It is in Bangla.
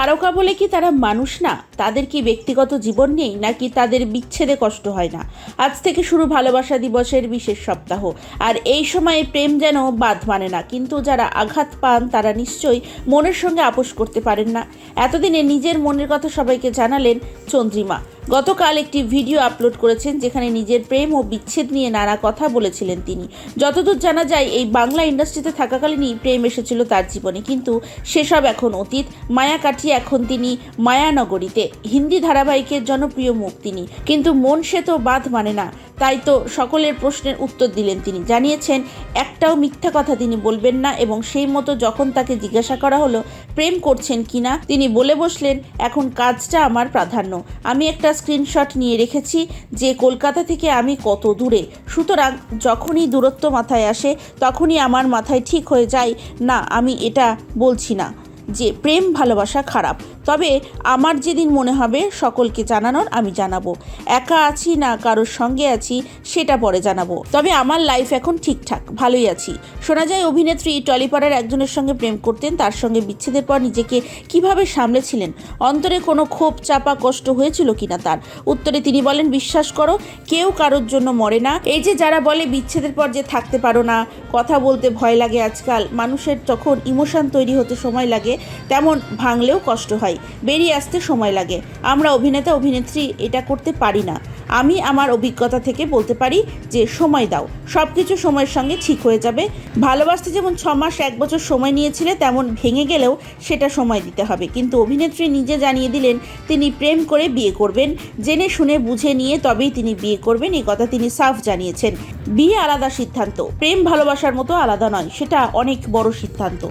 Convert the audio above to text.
তারকা বলে কি তারা মানুষ না? তাদের কি ব্যক্তিগত জীবন নেই, নাকি তাদের বিচ্ছেদে কষ্ট হয় না? আজ থেকে শুরু ভালোবাসা দিবসের বিশেষ সপ্তাহ। আর এই সময়ে প্রেম যেন বাদ মানে না, কিন্তু যারা আঘাত পান তারা নিশ্চয়ই মনের সঙ্গে আপোষ করতে পারেন না। এতদিনে নিজের মনের কথা সবাইকে জানালেন চন্দ্রিমা। গতকাল একটি ভিডিও আপলোড করেছেন যেখানে নিজের প্রেম ও বিচ্ছেদ নিয়ে নানা কথা বলেছিলেন তিনি। যতদূর জানা যায়, এই বাংলা ইন্ডাস্ট্রিতে থাকাকালীনই প্রেম এসেছিল তার জীবনে। কিন্তু সেসব এখন অতীত। মায়া কাটিয়ে এখন তিনি মায়ানগরীতে। হিন্দি ধারাবাহিকের জনপ্রিয় মুখ তিনি। কিন্তু মন সে তো বাদ মানে না। তাই তো সকলের প্রশ্নের উত্তর দিলেন তিনি। জানিয়েছেন, একটাও মিথ্যা কথা তিনি বলবেন না এবং সেই মতো যখন তাকে জিজ্ঞাসা করা হলো, প্রেম করছেন কিনা তিনি বলে বসলেন, এখন কাজটা আমার প্রাধান্য। আমি একটা স্ক্রিনশট নিয়ে রেখেছি যে কলকাতা থেকে আমি কত দূরে। সুতরাং যখনই দূরত্ব মাথায় আসে, তখনই আমার মাথায় ঠিক হয়ে যায়, না, আমি এটা বলছি না। যে প্রেম, ভালোবাসা খারাপ। তবে আমার যেদিন মনে হবে সকলকে জানানোর আমি জানাব। একা আছি না কারোর সঙ্গে আছি সেটা পরে জানাব। তবে আমার লাইফ এখন ঠিকঠাক, ভালোই আছি। শোনা যায় অভিনেত্রী টলিপাড়ার একজনের সঙ্গে প্রেম করতেন, তার সঙ্গে বিচ্ছেদের পর নিজেকে কীভাবে সামলেছিলেন? অন্তরে কোনো ক্ষোভ, চাপা, কষ্ট হয়েছিল কিনা তার? উত্তরে তিনি বলেন, বিশ্বাস করো, কেউ কারোর জন্য মরে না। এই যে যারা বলে বিচ্ছেদের পর যে থাকতে পারো না, কথা বলতে ভয় লাগে আজকাল। মানুষের তখন ইমোশন তৈরি হতে সময় লাগে। তেমন ভাঙলেও কষ্ট হয়। বেরিয়ে আসতে সময় লাগে। আমরা অভিনেতা, অভিনেত্রী, এটা করতে পারি না। আমি আমার অভিজ্ঞতা থেকে বলতে পারি যে, সময় দাও। সব কিছু সময়ের সঙ্গে ঠিক হয়ে যাবে। ভালোবাসতে যেমন ছ মাস, এক বছর সময় নিয়েছিলে, তেমন ভেঙে গেলেও সেটা সময় দিতে হবে। কিন্তু অভিনেত্রী নিজে জানিয়ে দিলেন, তিনি প্রেম করে বিয়ে করবেন। জেনে শুনে বুঝে নিয়ে তবেই তিনি বিয়ে করবেন এই কথা তিনি সাফ জানিয়েছেন। বিয়ে আলাদা সিদ্ধান্ত। প্রেম ভালোবাসার মতো আলাদা নয়, সেটা অনেক বড় সিদ্ধান্ত।